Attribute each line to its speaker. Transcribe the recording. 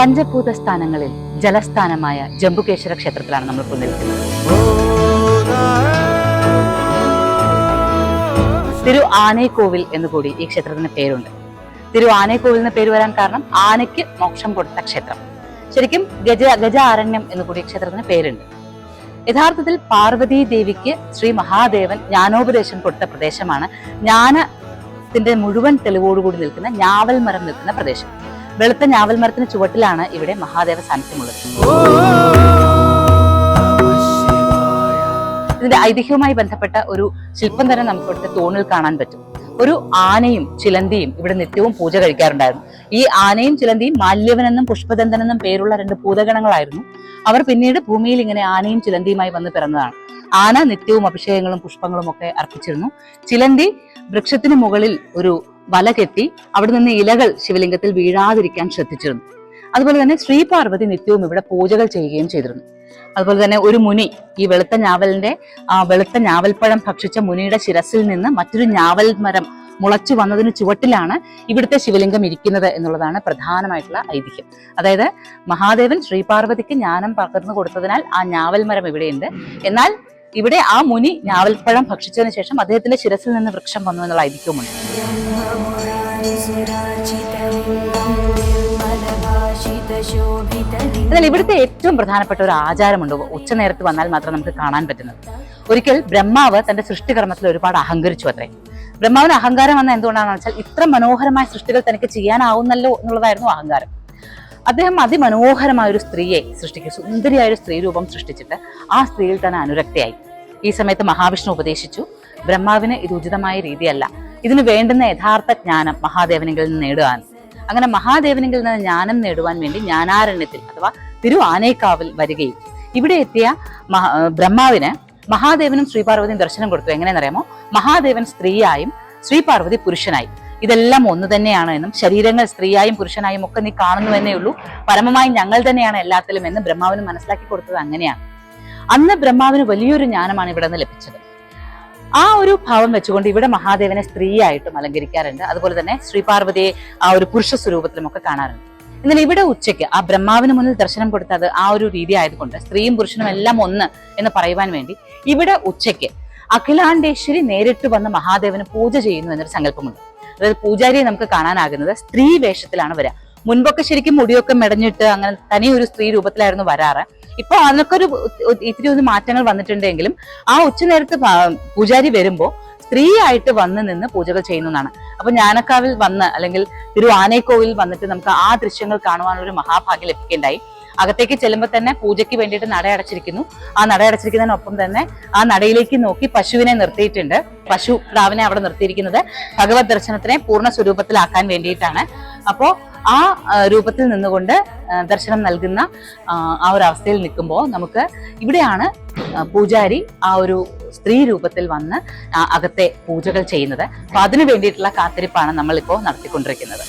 Speaker 1: പഞ്ചഭൂത സ്ഥാനങ്ങളിൽ ജലസ്ഥാനമായ ജംബുകേശ്വര ക്ഷേത്രത്തിലാണ് നമ്മൾ ഇപ്പോൾ നിൽക്കുന്നത് തിരു ആനേക്കോവിൽ എന്ന് കൂടി ഈ ക്ഷേത്രത്തിന് പേരുണ്ട്. തിരു ആനേക്കോവിൽ എന്ന് പേര് വരാൻ കാരണം ആനയ്ക്ക് മോക്ഷം കൊടുത്ത ക്ഷേത്രം. ശരിക്കും ഗജ ഗജ ആരണ്യം എന്ന് കൂടി ക്ഷേത്രത്തിന് പേരുണ്ട്. യഥാർത്ഥത്തിൽ പാർവതി ദേവിക്ക് ശ്രീ മഹാദേവൻ ജ്ഞാനോപദേശം കൊടുത്ത പ്രദേശമാണ്. ജ്ഞാനത്തിന്റെ മുഴുവൻ തെളിവോടുകൂടി നിൽക്കുന്ന ഞാവൽ മരം നിൽക്കുന്ന പ്രദേശം. വെളുത്ത ഞാവൽ മരത്തിന് ചുവട്ടിലാണ് ഇവിടെ മഹാദേവ സാന്നിധ്യമുള്ളത്. ഇതിന്റെ ഐതിഹ്യവുമായി ബന്ധപ്പെട്ട ഒരു ശില്പം തന്നെ നമുക്ക് ഇവിടുത്തെ തോണിൽ കാണാൻ പറ്റും. ഒരു ആനയും ചിലന്തിയും ഇവിടെ നിത്യവും പൂജ കഴിക്കാറുണ്ടായിരുന്നു. ഈ ആനയും ചിലന്തിയും മാല്യവനെന്നും പുഷ്പദന്തനെന്നും പേരുള്ള രണ്ട് ഭൂതഗണങ്ങളായിരുന്നു. അവർ പിന്നീട് ഭൂമിയിൽ ഇങ്ങനെ ആനയും ചിലന്തിയുമായി വന്ന് പിറന്നതാണ്. ആന നിത്യവും അഭിഷേകങ്ങളും പുഷ്പങ്ങളും ഒക്കെ അർപ്പിച്ചിരുന്നു. ചിലന്തി വൃക്ഷത്തിന് മുകളിൽ ഒരു വല കെട്ടി അവിടെ നിന്ന് ഇലകൾ ശിവലിംഗത്തിൽ വീഴാതിരിക്കാൻ ശ്രദ്ധിച്ചിരുന്നു. അതുപോലെ തന്നെ ശ്രീ പാർവതി നിത്യവും ഇവിടെ പൂജകൾ ചെയ്യുകയും ചെയ്തിരുന്നു. അതുപോലെ തന്നെ ഒരു മുനി ഈ വെളുത്ത ഞാവലിന്റെ ആ വെളുത്ത ഞാവൽപ്പഴം ഭക്ഷിച്ച മുനിയുടെ ശിരസിൽ നിന്ന് മറ്റൊരു ഞാവൽ മരം മുളച്ചു വന്നതിന് ചുവട്ടിലാണ് ഇവിടുത്തെ ശിവലിംഗം ഇരിക്കുന്നത് എന്നുള്ളതാണ് പ്രധാനമായിട്ടുള്ള ഐതിഹ്യം. അതായത് മഹാദേവൻ ശ്രീപാർവതിക്ക് ജ്ഞാനം പകർന്നു കൊടുത്തതിനാൽ ആ ഞാവൽ മരം ഇവിടെയുണ്ട്. എന്നാൽ ഇവിടെ ആ മുനി ഞാവൽപ്പഴം ഭക്ഷിച്ചതിന് ശേഷം അദ്ദേഹത്തിന്റെ ശിരസിൽ നിന്ന് വൃക്ഷം വന്നു എന്നുള്ള ഐതിഹ്യമുണ്ട് എന്നാൽ ഇവിടുത്തെ ഏറ്റവും പ്രധാനപ്പെട്ട ഒരു ആചാരമുണ്ട്. ഉച്ച നേരത്ത് വന്നാൽ മാത്രം നമുക്ക് കാണാൻ പറ്റുന്നത്. ഒരിക്കൽ ബ്രഹ്മാവ് തന്റെ സൃഷ്ടികർമ്മത്തിൽ ഒരുപാട് അഹങ്കരിച്ചു അത്രേ. ബ്രഹ്മാവിന് അഹങ്കാരം വന്ന എന്തുകൊണ്ടാണെന്ന് വെച്ചാൽ ഇത്ര മനോഹരമായ സൃഷ്ടികൾ തനിക്ക് ചെയ്യാനാവുന്നല്ലോ എന്നുള്ളതായിരുന്നു അഹങ്കാരം. അദ്ദേഹം അതിമനോഹരമായ ഒരു സ്ത്രീയെ സൃഷ്ടിക്കും. സുന്ദരിയായ ഒരു സ്ത്രീ രൂപം സൃഷ്ടിച്ചിട്ട് ആ സ്ത്രീയിൽ തന്നെ അനുരക്തയായി. ഈ സമയത്ത് മഹാവിഷ്ണു ഉപദേശിച്ചു ബ്രഹ്മാവിന് ഇത് ഉചിതമായ രീതിയല്ല. ഇതിന് വേണ്ടുന്ന യഥാർത്ഥ ജ്ഞാനം മഹാദേവനെങ്കിൽ നിന്ന് നേടുവാൻ. അങ്ങനെ മഹാദേവനെങ്കിൽ നിന്ന് ജ്ഞാനം നേടുവാൻ വേണ്ടി ജ്ഞാനാരണ്യത്തിൽ അഥവാ തിരു ആനേക്കാവിൽ വരികയും ഇവിടെ എത്തിയ ബ്രഹ്മാവിന് മഹാദേവനും ശ്രീപാർവതിയും ദർശനം കൊടുത്തു. എങ്ങനെയെന്നറിയാമോ? മഹാദേവൻ സ്ത്രീയായും ശ്രീപാർവതി പുരുഷനായും. ഇതെല്ലാം ഒന്ന് തന്നെയാണ് എന്നും ശരീരങ്ങൾ സ്ത്രീയായും പുരുഷനായും ഒക്കെ നീ കാണുന്നു എന്നേ ഉള്ളൂ. പരമമായി ഞങ്ങൾ തന്നെയാണ് എല്ലാത്തിലും എന്ന് ബ്രഹ്മാവിന് മനസ്സിലാക്കി കൊടുത്തത് അങ്ങനെയാണ്. അന്ന് ബ്രഹ്മാവിന് വലിയൊരു ജ്ഞാനമാണ് ഇവിടെ നിന്ന് ലഭിച്ചത്. ആ ഒരു ഭാവം വെച്ചുകൊണ്ട് ഇവിടെ മഹാദേവനെ സ്ത്രീയായിട്ടും അലങ്കരിക്കാറുണ്ട്. അതുപോലെ തന്നെ ശ്രീപാർവതിയെ ആ ഒരു പുരുഷ സ്വരൂപത്തിലും ഒക്കെ കാണാറുണ്ട്. എന്നാൽ ഇവിടെ ഉച്ചയ്ക്ക് ആ ബ്രഹ്മാവിന് മുന്നിൽ ദർശനം കൊടുത്തത് ആ ഒരു രീതി ആയതുകൊണ്ട് സ്ത്രീയും പുരുഷനും എല്ലാം ഒന്ന് എന്ന് പറയുവാൻ വേണ്ടി ഇവിടെ ഉച്ചയ്ക്ക് അഖിലാണ്ടേശ്വരി നേരിട്ട് വന്ന് മഹാദേവന് പൂജ ചെയ്യുന്നു എന്നൊരു സങ്കല്പമുണ്ട്. അതായത് പൂജാരിയെ നമുക്ക് കാണാനാകുന്നത് സ്ത്രീ വേഷത്തിലാണ് വരിക മുൻപൊക്കെ ശരിക്കും മുടിയൊക്കെ മെടഞ്ഞിട്ട് അങ്ങനെ തനി ഒരു സ്ത്രീ രൂപത്തിലായിരുന്നു വരാറ്. ഇപ്പൊ അതിനൊക്കെ ഒരു ഇത്തിരി ഒന്ന് മാറ്റങ്ങൾ വന്നിട്ടുണ്ടെങ്കിലും ആ ഉച്ചനേരത്ത് പൂജാരി പൂജാരി സ്ത്രീ ആയിട്ട് വന്ന് നിന്ന് പൂജകൾ ചെയ്യുന്നതാണ് അപ്പൊ ഞാനക്കാവിൽ വന്ന് അല്ലെങ്കിൽ തിരു ആനക്കോവിൽ വന്നിട്ട് നമുക്ക് ആ ദൃശ്യങ്ങൾ കാണുവാനുള്ള ഒരു മഹാഭാഗ്യം ലഭിക്കേണ്ടായി. അകത്തേക്ക് ചെല്ലുമ്പോൾ തന്നെ പൂജയ്ക്ക് വേണ്ടിയിട്ട് നട അടച്ചിരിക്കുന്നു. ആ നട അടച്ചിരിക്കുന്നതിനൊപ്പം തന്നെ ആ നടയിലേക്ക് നോക്കി പശുവിനെ നിർത്തിയിട്ടുണ്ട്. പശു പ്രാവിനെ അവിടെ നിർത്തിയിരിക്കുന്നത് ഭഗവത് ദർശനത്തിനെ പൂർണ സ്വരൂപത്തിലാക്കാൻ വേണ്ടിയിട്ടാണ്. അപ്പോൾ ആ രൂപത്തിൽ നിന്നുകൊണ്ട് ദർശനം നൽകുന്ന ആ, ഒരു അവസ്ഥയിൽ നിൽക്കുമ്പോൾ നമുക്ക് ഇവിടെയാണ് പൂജാരി ആ ഒരു സ്ത്രീ രൂപത്തിൽ വന്ന് അകത്തെ പൂജകൾ ചെയ്യുന്നത്. അപ്പൊ അതിനു വേണ്ടിയിട്ടുള്ള കാത്തിരിപ്പാണ് നമ്മളിപ്പോൾ നടത്തിക്കൊണ്ടിരിക്കുന്നത്.